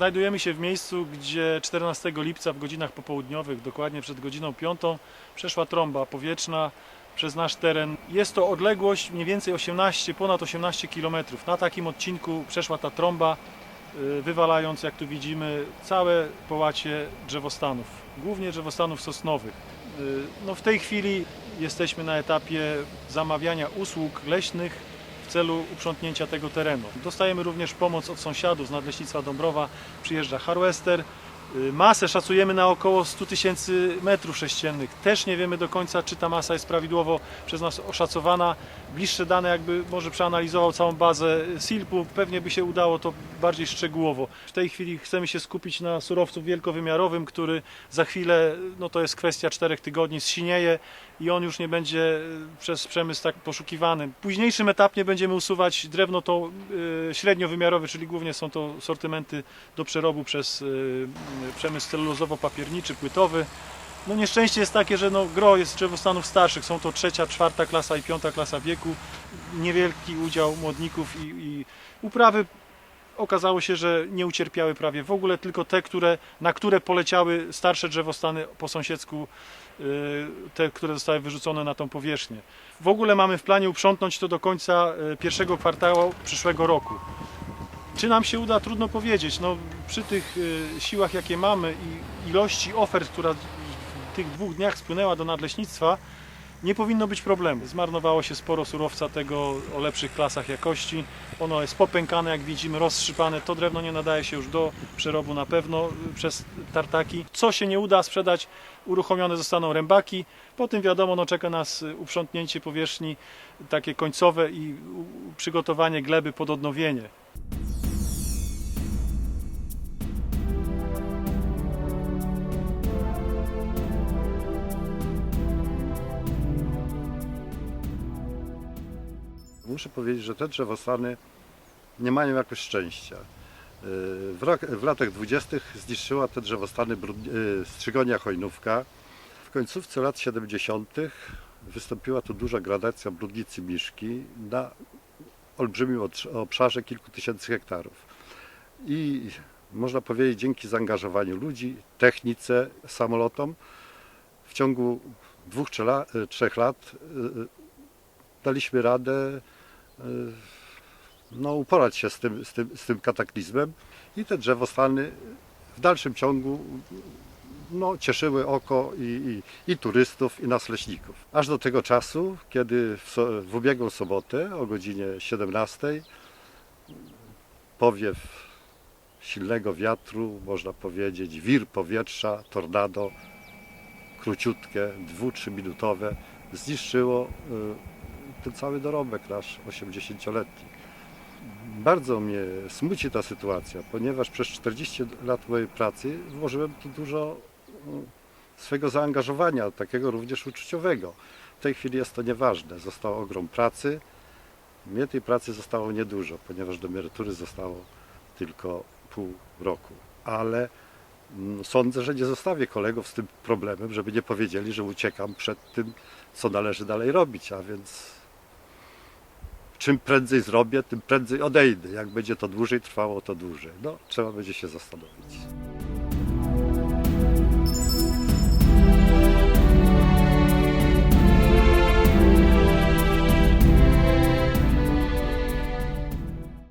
Znajdujemy się w miejscu, gdzie 14 lipca w godzinach popołudniowych, dokładnie przed godziną 5, przeszła trąba powietrzna przez nasz teren. Jest to odległość mniej więcej 18, ponad 18 km. Na takim odcinku przeszła ta trąba, y, wywalając, jak tu widzimy, całe połacie drzewostanów, głównie drzewostanów sosnowych. Y, No w tej chwili jesteśmy na etapie zamawiania usług leśnych celu uprzątnięcia tego terenu. Dostajemy również pomoc od sąsiadów z Nadleśnictwa Dąbrowa. Przyjeżdża Harwester. Y, Masę szacujemy na około 100 tysięcy metrów sześciennych. Też nie wiemy do końca, czy ta masa jest prawidłowo przez nas oszacowana. Bliższe dane, jakby może przeanalizował całą bazę SILP-u, pewnie by się udało to bardziej szczegółowo. W tej chwili chcemy się skupić na surowcu wielkowymiarowym, który za chwilę, no to jest kwestia czterech tygodni, zsinieje i on już nie będzie y, przez przemysł tak poszukiwany. W późniejszym etapie będziemy usuwać drewno to y, średniowymiarowe, czyli głównie są to sortymenty do przerobu przez przemysł celulozowo-papierniczy, płytowy. No nieszczęście jest takie, że no, gro jest drzewostanów starszych, są to trzecia, czwarta klasa i piąta klasa wieku, niewielki udział młodników i, i uprawy okazało się, że nie ucierpiały prawie w ogóle, tylko te, które, na które poleciały starsze drzewostany po sąsiedzku, y, te, które zostały wyrzucone na tą powierzchnię. W ogóle mamy w planie uprzątnąć to do końca y, pierwszego kwartału przyszłego roku. Czy nam się uda, trudno powiedzieć. No, przy tych y, siłach, jakie mamy i ilości ofert, która w tych dwóch dniach spłynęła do nadleśnictwa, nie powinno być problemu. Zmarnowało się sporo surowca tego o lepszych klasach jakości. Ono jest popękane, jak widzimy, rozstrzypane. To drewno nie nadaje się już do przerobu na pewno y, przez tartaki. Co się nie uda sprzedać, uruchomione zostaną rębaki. Potem wiadomo, no, czeka nas y, uprzątnięcie powierzchni takie końcowe i przygotowanie gleby pod odnowienie. Muszę powiedzieć, że te drzewostany nie mają jakoś szczęścia. Yy, W, rok, w latach dwudziestych zniszczyła te drzewostany yy, strzygonia hojnówka. W końcówce lat 70. wystąpiła tu duża gradacja brudnicy Miszki na olbrzymim obszarze kilku tysięcy hektarów. I można powiedzieć, dzięki zaangażowaniu ludzi, technice, samolotom, w ciągu dwóch, la- trzech lat daliśmy radę y, no, uporać się z tym, z, tym, z tym kataklizmem i te drzewostany w dalszym ciągu no, cieszyły oko i, i, i turystów, i nas leśników. Aż do tego czasu, kiedy w, so, w ubiegłą sobotę o godzinie 17 powiew silnego wiatru, można powiedzieć, wir powietrza, tornado, króciutkie, dwu-, minutowe, zniszczyło y, ten cały dorobek nasz 80-letni. Bardzo mnie smuci ta sytuacja, ponieważ przez 40 lat mojej pracy włożyłem tu dużo mm, swego zaangażowania, takiego również uczuciowego. W tej chwili jest to nieważne. Został ogrom pracy. Mnie tej pracy zostało niedużo, ponieważ do emerytury zostało tylko pół roku. Ale mm, sądzę, że nie zostawię kolegów z tym problemem, żeby nie powiedzieli, że uciekam przed tym, co należy dalej robić, a więc czym prędzej zrobię, tym prędzej odejdę. Jak będzie to dłużej trwało, to dłużej. No, trzeba będzie się zastanowić.